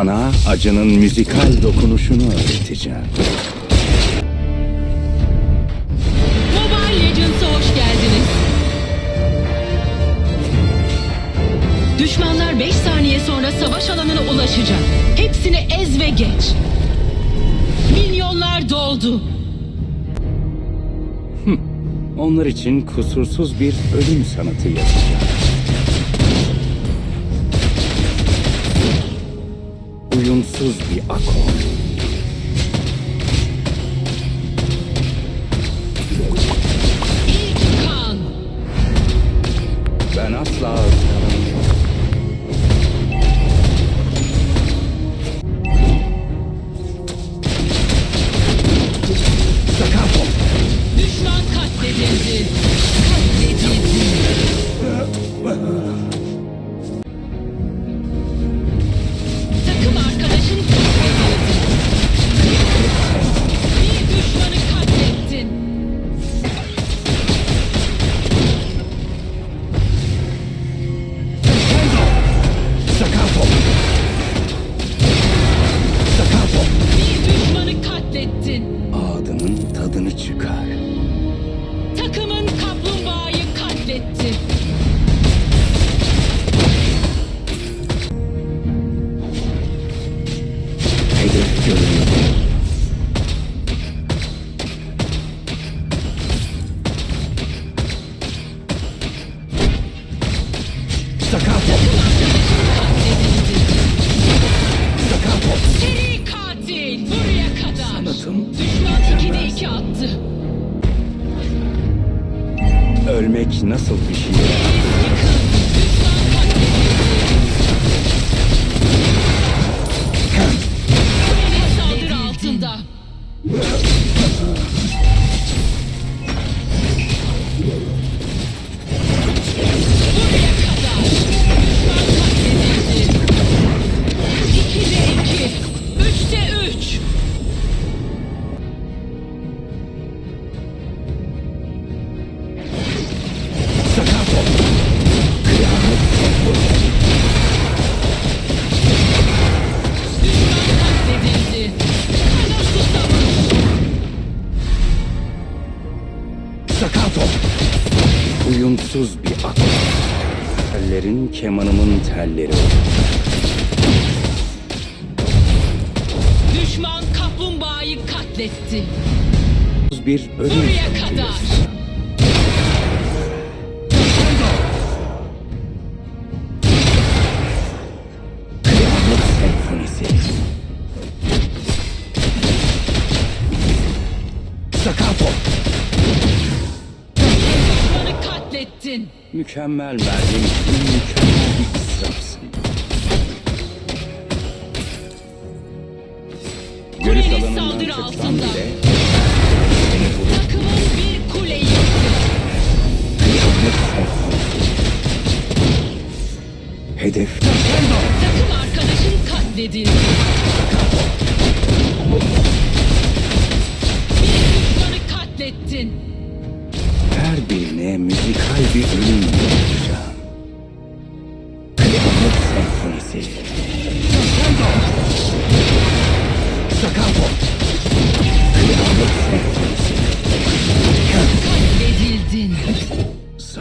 Sana acının müzikal dokunuşunu öğreteceğim. Mobile Legends'a hoş geldiniz. Düşmanlar 5 saniye sonra savaş alanına ulaşacak. Hepsini ez ve geç. Milyonlar doldu. Onlar için kusursuz bir ölüm sanatı yazacağım. Uyumsuz bir akor. Ben asla nasıl bir şey? Uyumsuz bir akor. Tellerin kemanımın telleri. Düşman kaplumbağayı katletti. Bir ölüm Buraya kadar. Mükemmel için mükemmel bir israfsın. Görüş alanından saldırı çıksam altında. bile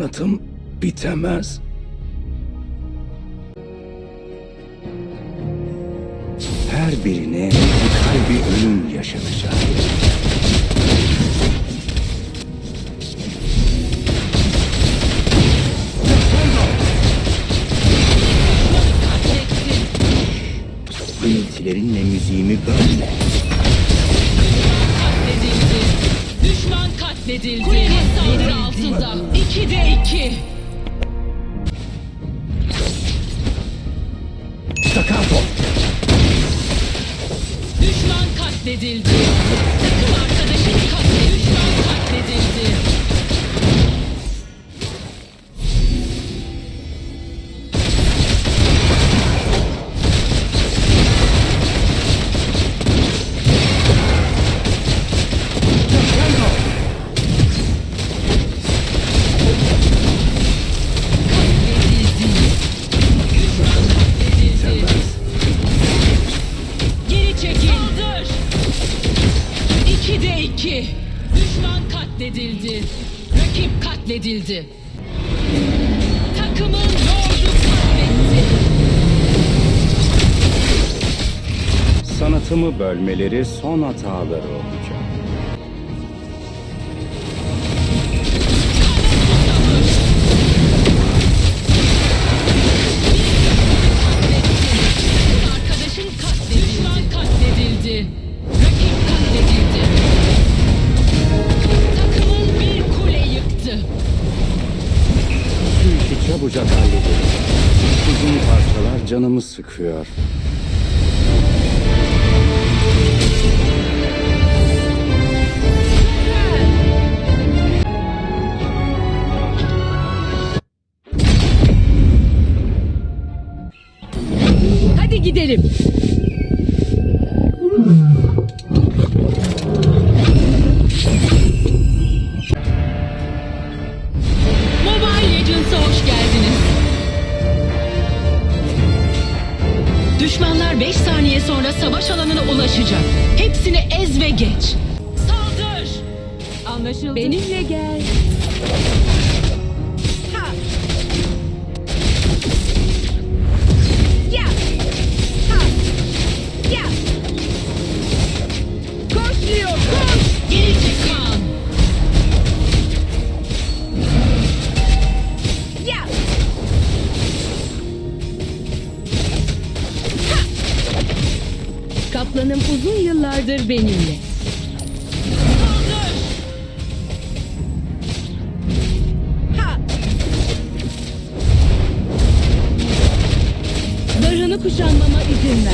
Sanatım bitemez. Her birine müzikal bir ölüm yaşatacağım. Katlettin. Gıyıltilerinle müziğimi bölme. Katledildi. Kuleniz saldırı altında. 2'de 2. Staccato! Düşman katledildi. Takım arkadaşın katledildi. Düşman katledildi. Katledildi. Düşman katledildi. Katledildi. Takımın. Sanatımı bölmeleri son hataları olacak. Canımı sıkıyor. Hadi gidelim. Düşmanlar 5 saniye sonra savaş alanına ulaşacak. Hepsini ez ve geç. Saldır! Anlaşıldı. Benimle gel. Koş Leo, koş! Geri benimle. Zırhını kuşanmama izin ver.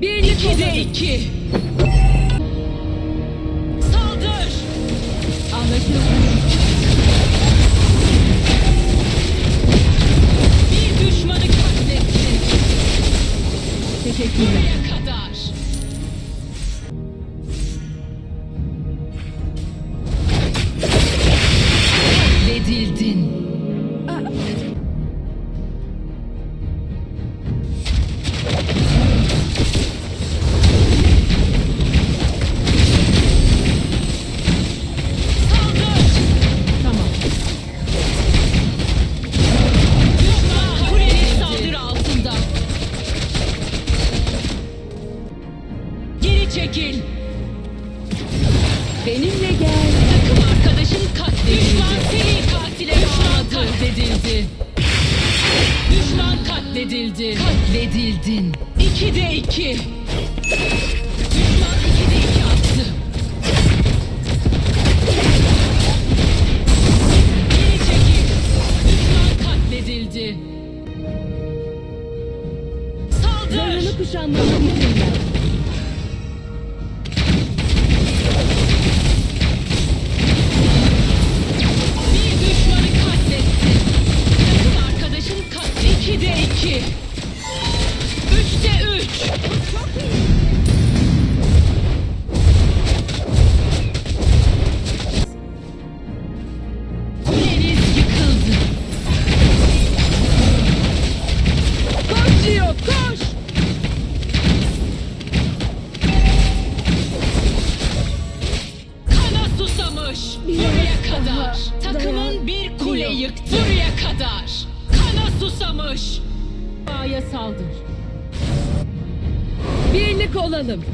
Birlik İkide olalım. iki. Katledildi. Düşman katledildi. Katledildin. İkide iki. Düşman ikide iki attı. Geri çekil. Düşman katledildi. Saldır. Zırhını kuşanmama izin yıktı. Buraya kadar. Kana susamış. A'ya saldır. Birlik olalım.